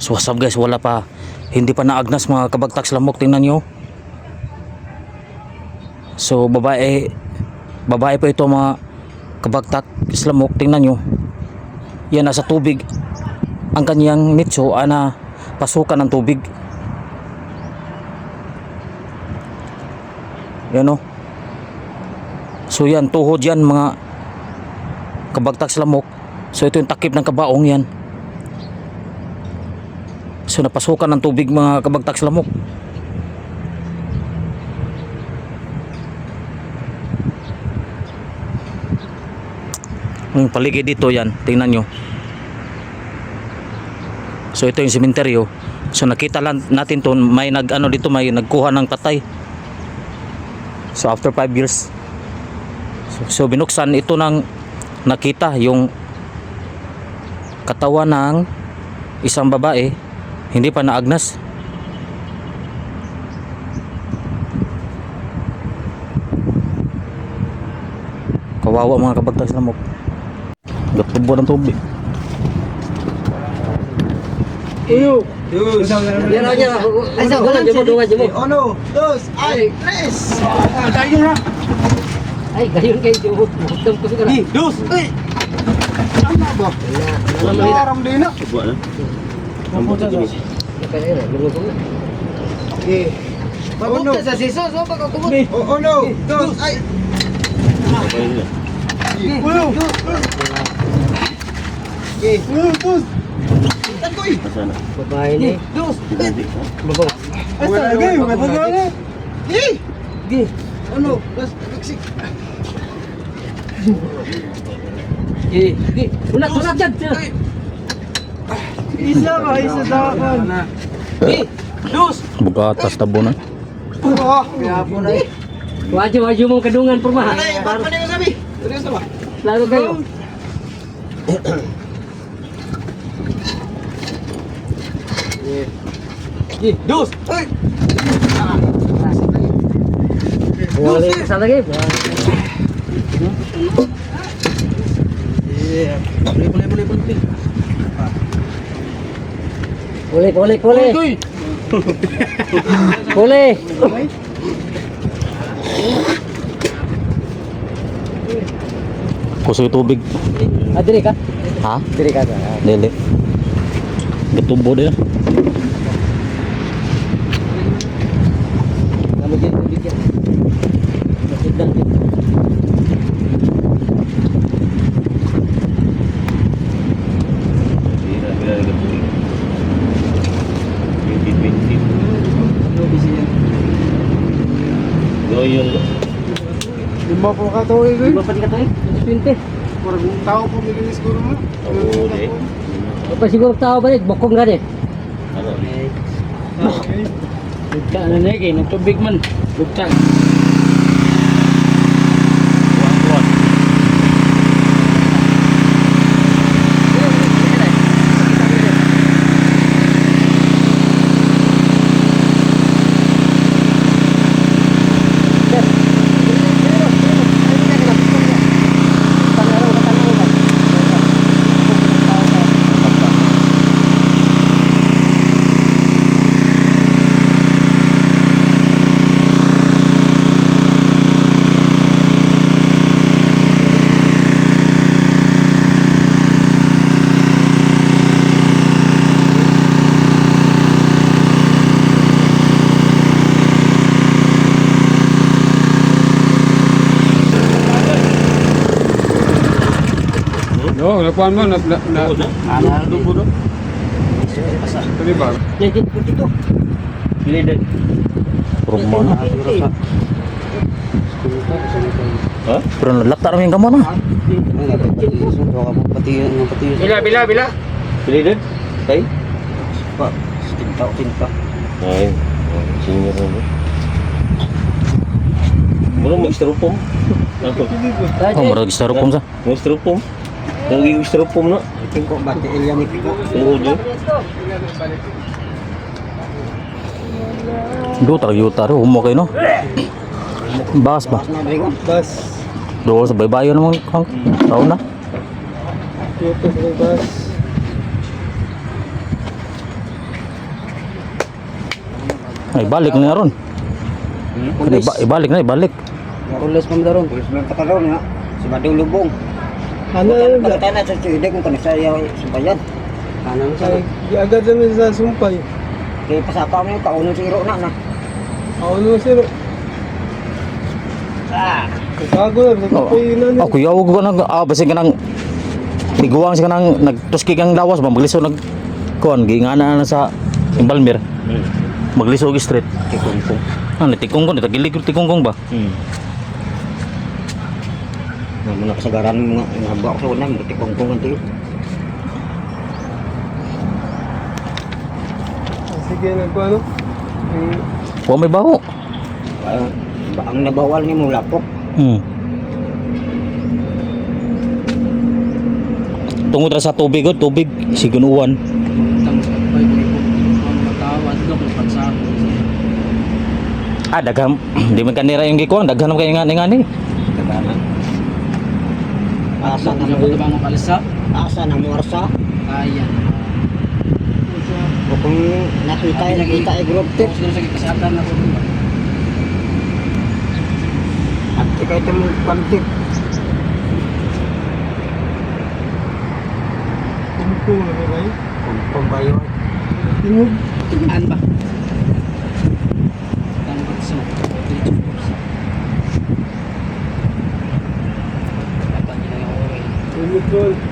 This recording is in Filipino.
So what's up guys, wala pa hindi pa naagnas mga kabagtak lamok tingnan nyo. So babae babae po ito mga kabagtak lamok tingnan nyo. Yan nasa tubig. Ang kanyang nicho ana pasukan ng tubig. Yan o. So yan tuhod yan mga kabagtak lamok. So ito yung takip ng kabaong yan. So napasukan ng tubig mga kabagtak sa lamok. Yung paligid dito yan, tingnan nyo. So ito yung sementeryo. So nakita lang natin to may nag ano dito may nagkuha ng patay. So after 5 years. So, so binuksan ito ng nakita yung katawan ng isang babae hindi pa naagnas. Kawawa mga kabagtas na mo. Gatubo ng tubig. Uyo. Yan aja. Ay, sa ulan jemo dunga jemo. Uno, dos, ay, tres. Tayo na. Ay, gayon kay jemo. Mukhang ko siguro. Dos. Ay. Ano ba? Parang di na. Kaya na, lungo ko. Okay. Uno, sa siso, so baka kumot. o- uno, dos, ay. Dos. Okay. Uno, dos. Takoy. Babae ni. Dos. Babaw. Asa lagi? Wala na. Eh. Gi. Uno, dos, taksi. Gi. Gi. Unat, unat dyan. Isa ba? Isa. Gi. Dos. Bugatas tabunan. Oh, grabe na eh. Waju, waju mong kadungan. Ay, pa niyo sabi? Seryoso ba? Lalo kayo. Gi, dos. Ay. Wala kayo sa lagi. Yeah. Boleh, boleh, boleh, boleh. Kulik, kulik, kulik. Kulik. Kuso yung tubig. Ah, diri ka? Ha? Diri ka. Dili. Gatubo din. Kamu dyan, tubig yan. Masig lang din. Lima po ka to eh. Di ba pa di ka to eh? 20. Parang tao po may siguro mo. Oo, di. Pa siguro tao ba rin? Bokong ka rin. Okay. Bugta na na eh, nagtubig man. Bugta. No, nakuha mo, na, na, na, Ano dubo do? Ito ba? Jadi dito. Kurma na. Ha? Pero nalakta namin kamo na. Bila, bila, bila. Gilid? Kay? Tinta, tinta. Ay. Senior na mo. Muro mag styrofoam. Ako. Oh, marag styrofoam sa. Mag styrofoam. Ang giging styrofoam na. Iting ko, bati ilya ni Piko. Ang audio. Do tara yuta ro humo kay no. Bas ba? Bas. Do sa baybayo naman kang tao na. Dito sa bas. Ay, balik na ron. Iba, ibalik na, ibalik. Pulis pa daron. Pulis mo yung katalon nga. Si Badong Lubong. Ano yun? Pagkatay na sa siyede kung kanisayaw sa bayan. Kanang sa Agad namin sa sumpay. Kaya pasaka mo yung kaunong si Iro na na. Ako naman sir. Kago na, sa Oh, yun na. kuya, huwag ko nang, ah, basi ka nang, tiguang siya ka nang, nagtuski kang lawas ba, magliso nag, kuhan, gingana na sa Imbalmir, Hmm. magliso og street. Tikungkong. Ah, natikungkong, nitagilig ko tikungkong ba? Hmm. Naman na kasagaran mo nga. Nabak sa unang. Buti kong kong ganti. Sige, nagpaano? Hmm. Huwag may baho. Ah, Ang nabawal ni mo lapok. Hmm. Tungod ra sa tubig, oh, tubig, sigunuan. Ah, dagham, di man kanira yung gikuan, daghan kayo nga nga ni. Kaganan. Asa na mo. Asa na mo arsa. O kung nakita yung nakita yung group tip. At ikaw ito mo pantip. Kumpong na ba kayo? Kung bayo. Tinog. An ba? good.